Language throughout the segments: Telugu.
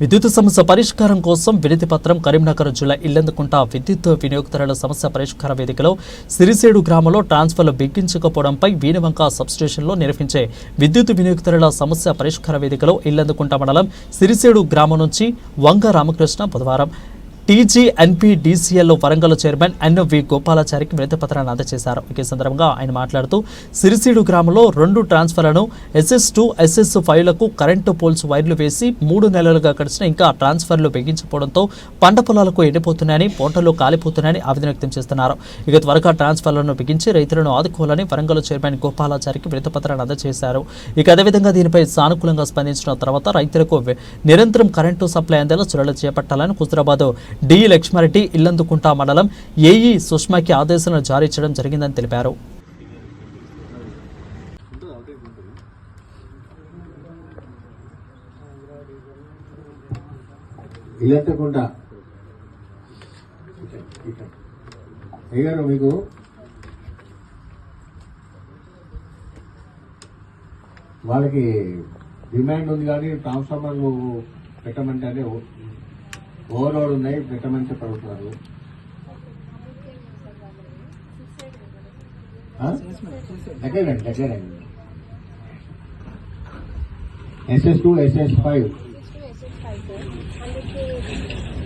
విద్యుత్ సమస్య పరిష్కారం కోసం వినతి పత్రం కరీంనగర్ జిల్లా ఇల్లందుకుంట విద్యుత్ వినియోగదారుల సమస్య పరిష్కార వేదికలో సిరిసేడు గ్రామంలో ట్రాన్స్ఫర్లు బిగించకపోవడంపై వీణవంక సబ్స్టేషన్లో నిర్వహించే విద్యుత్ వినియోగదారుల సమస్య పరిష్కార వేదికలో ఇల్లందుకుంట మండలం సిరిసేడు గ్రామం నుంచి వంగ రామకృష్ణ బుధవారం. TGNPDCL Warangal chairman N V గోపాలాచారికి వినతి పత్రాన్ని అందజేశారు. ఈ సందర్భంగా ఆయన మాట్లాడుతూ సిరిసీడు గ్రామంలో రెండు ట్రాన్స్ఫర్లను ఎస్ఎస్ టూ ఎస్ఎస్ ఫైవ్లకు కరెంటు పోల్స్ వైర్లు వేసి మూడు నెలలుగా గడిచిన ఇంకా ట్రాన్స్ఫర్లు బిగించకపోవడంతో పంట పొలాలకు ఎండిపోతున్నాయని పంటలు కాలిపోతున్నాయని ఆవేదన వ్యక్తం చేస్తున్నారు. ఇక త్వరగా ట్రాన్స్ఫర్లను బిగించి రైతులను ఆదుకోవాలని వరంగల్ చైర్మన్ గోపాలాచారికి వినతి పత్రాన్ని అందజేశారు. ఇక అదేవిధంగా దీనిపై సానుకూలంగా స్పందించిన తర్వాత రైతులకు నిరంతరం కరెంటు సప్లై అందేలా చర్యలు చేపట్టాలని హుజరాబాద్ డి. లక్ష్మారెడ్డి ఇల్లందుకుంట మండలం ఏఈ సుష్మాకి ఆదేశాలను జారీ చేయడం జరిగిందని తెలిపారు. అయ్యారు మీకు వాళ్ళకి డిమాండ్ ఉంది కానీ ట్రాన్స్ఫార్మర్ పెట్టమంటే అంటే ఉన్నాయి పెట్టమని పడుతున్నారు దగ్గరండి దగ్గరండి ఎస్ఎస్ టూ ఎస్ఎస్ ఫైవ్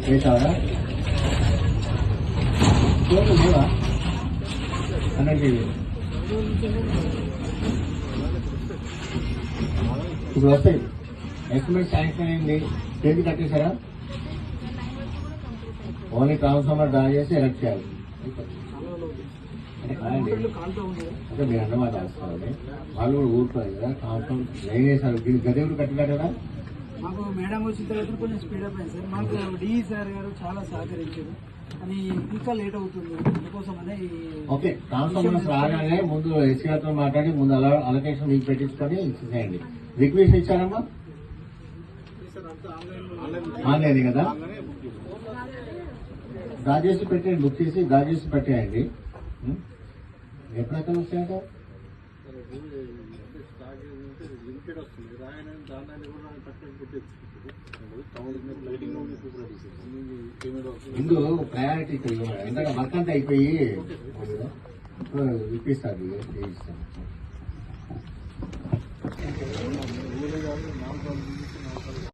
చేసావా లేవా? అన్నట్టు ఇప్పుడు వస్తాయి. ఎస్టిమేట్ శాంక్షన్ అయింది తేదీ కట్టేశారా ఓన్లీ ట్రాన్స్ఫార్మర్ డ్రా చేసి ఎలక్ట్ చేయాలి. అంటే మీరు అన్నమాట వస్తారండి వాళ్ళు కూడా ఊరుకోవాలి కదా ట్రాన్స్ఫార్మర్ లైన్ వేసారు దీనికి గదేవుడు కట్టినారు కదా? మాకు మేడం వచ్చిన తర్వాత కొంచెం స్పీడప్ అయింది సార్. మాకు డిఈ సార్ గారు చాలా సహకరించారు. అని ఇంకా లేట్ అవుతుంది. అందుకోసమనే ఈ ఓకే ట్రాన్స్ఫార్మర్స్ రాగానే ముందు ఎస్సీ గారితో మాట్లాడి ముందు అలా అలొకేషన్ మీకు పెట్టించుకొని ఇచ్చేయండి రిక్వెస్ట్ ఇచ్చారమ్మా? ఆన్లైన్ కదా? దాచేసి పెట్టేయండి బుక్ చేసి దాచేసి పెట్టేయండి. ఉం? ఎప్పుడెక్కడ వస్తాయంట? ముందు ప్రయారిటీ ఇవ్వాలి. ఎందుకంటే వర్క్ అంతా అయిపోయి ఇప్పిస్తారు చేయిస్తాను